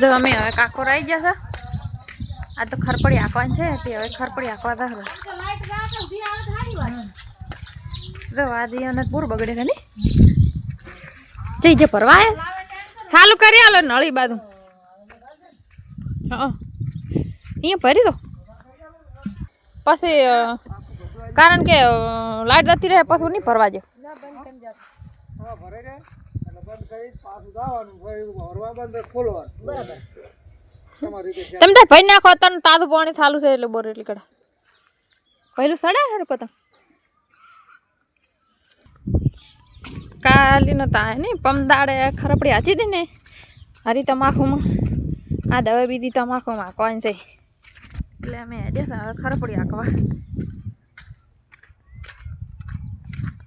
જો અમે હવે કાકોર ગયા જશે આ તો ખરપડી આંકવાની છે તે હવે ખરપડી આંકવા દે જો આ અને પૂર બગડે છે ને. જઈ જે પરવા આયા? ચાલુ કરી આલો નળી બાજુ. હા. અહીંયા ભરી દો. પછી કારણ કે લાઈટ જતી રહે, પછી નહીં ભરવા જાય બંધ કરી પાછું જવાનું ભરવા બંધ ખોલવાનું. બરાબર. તમે તાર ભાઈ નાખો તને તાજું પાણી ચાલુ છે એટલે બોર એટલે કડા. પહેલું સડા હે પતંગ કાલી નો તા ને પમદાડે ખરપડી હાચી દે ને. હરી તમાકુમાં. આ દવા બીજી તમાકુમાં કોણ છે? એટલે અમે દેસા હવે ખરપડી હાંકવા.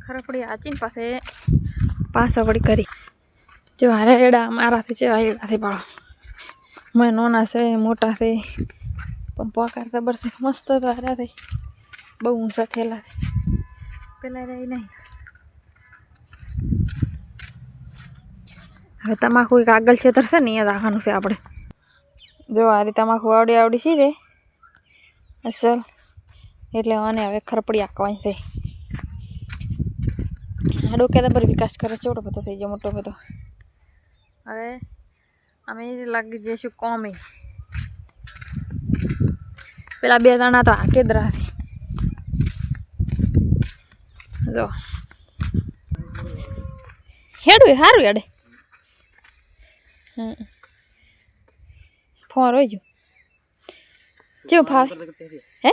ખરપડી હાચીને પાસે પાછા વળી કરી જો હારે એડા મારાથી જેવા એડાથી પાડો મેં નાના છે, મોટા છે, પણ પગાર જબર છે મસ્ત તો હાર્યા છે બહુ ઊંચા થયેલા છે. પેલા રહી નહીં. હવે તમાકુ એક આગળ છેતર છે ને અહીંયા રાખવાનું છે આપણે જો આ રીતે તમાકુ આવડી આવડી છે તે અસલ. એટલે આને હવે ખરપડી આંકવાની છે. આ ડોકે તો વિકાસ કરે છે બધો થઈ ગયો, મોટો બધો. હવે અમે લાગી જઈશું કોમે. પેલા બે જણા તો આકેદરાથી જ હેડું સારું હેડે. ફોર હોય જો જેવું ફાવે? હે?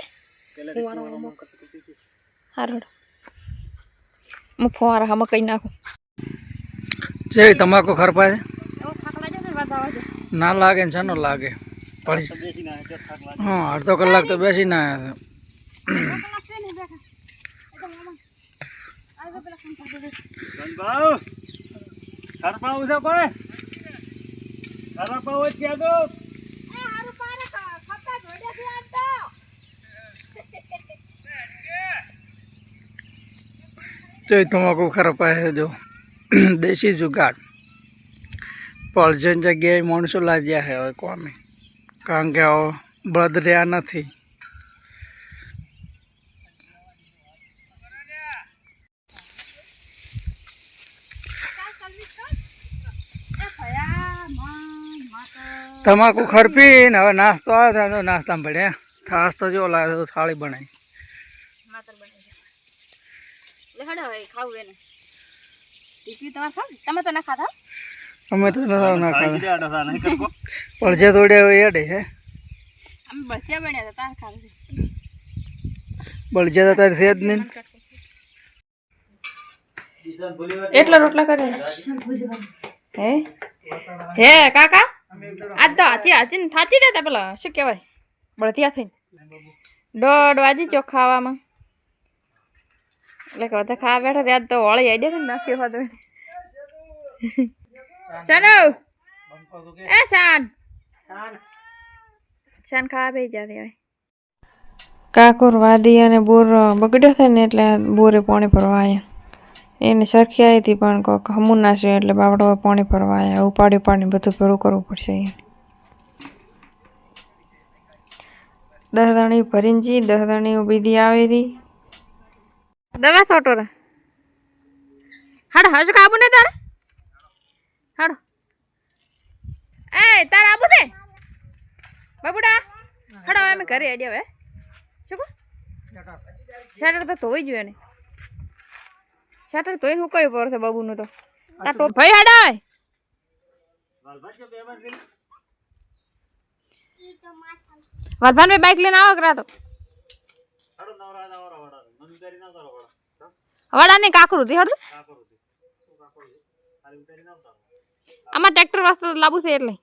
સારું હું ફોન હામાં કઈ નાખું. જે તમાકુ ખરપાય? ને લાગે ને છે ના લાગે ને શાનો લાગે પડી હા અડધો કલાક તો બેસી ના આવ્યા તો તમાકુ ખરાબ છે જો દેશી જુગાડ. પળજન જગ્યાએ માણસો લાગ્યા છે હવે કોમે. કારણ કે હવે બળદ રહ્યા નથી. તમાકુ ખરપી ને હવે નાસ્તો આવે ત્યાં તો નાસ્તામાં પડ્યા થાસ તો જો તો થાળી બનાવી. તમે તો ના ખાતા અમે તો નતા ના ખાધા. પણ જે તોડે હોય એડે હે? બળજે તો તાર છે જ નહીં એટલા રોટલા કરે હે? હે કાકા? આજ તો હાચી હાચી ને થાચી દેતા પેલા શું કહેવાય? બળતિયા થઈને. દોઢ વાજી ચો ખાવામાં. એટલે બધા ખાવા બેઠા ત્યાં તો હોળી આઈ ને નાખ્યો હતો સનુ. એ શાન શાન ખાવા બે જાતી હોય કાકોર વાદી અને બોર બગડ્યો છે ને એટલે બોરે પાણી ભરવા આવ્યા એને સરખી આવી હતી પણ કોક હમું નાશ્યું એટલે બાવડો પાણી ભરવા આવ્યા ઉપાડી ઉપાડી બધું ભેળું કરવું પડશે અહીંયા. દસ દણી ભરીનજી દસ દણી બીજી આવી હતી દવા સોટો હાડ હજુ કાબુ ને તારે? હાડો. એ તારે આબુ છે? બાબુડા હાડો હવે અમે ઘરે આડ્યા હવે. શું કહો? શટર તો ધોઈ જોઈએ ને શટર ધોઈને હું કયું પડશે બાબુનું તો. તાર ટોપ ભાઈ હાડાય વલભાન બાઈક લઈને આવો કરા તો વડા ને કાકરું હતી હડું. આમાં ટ્રેક્ટર વાસ્તે તો લાવવું છે એટલે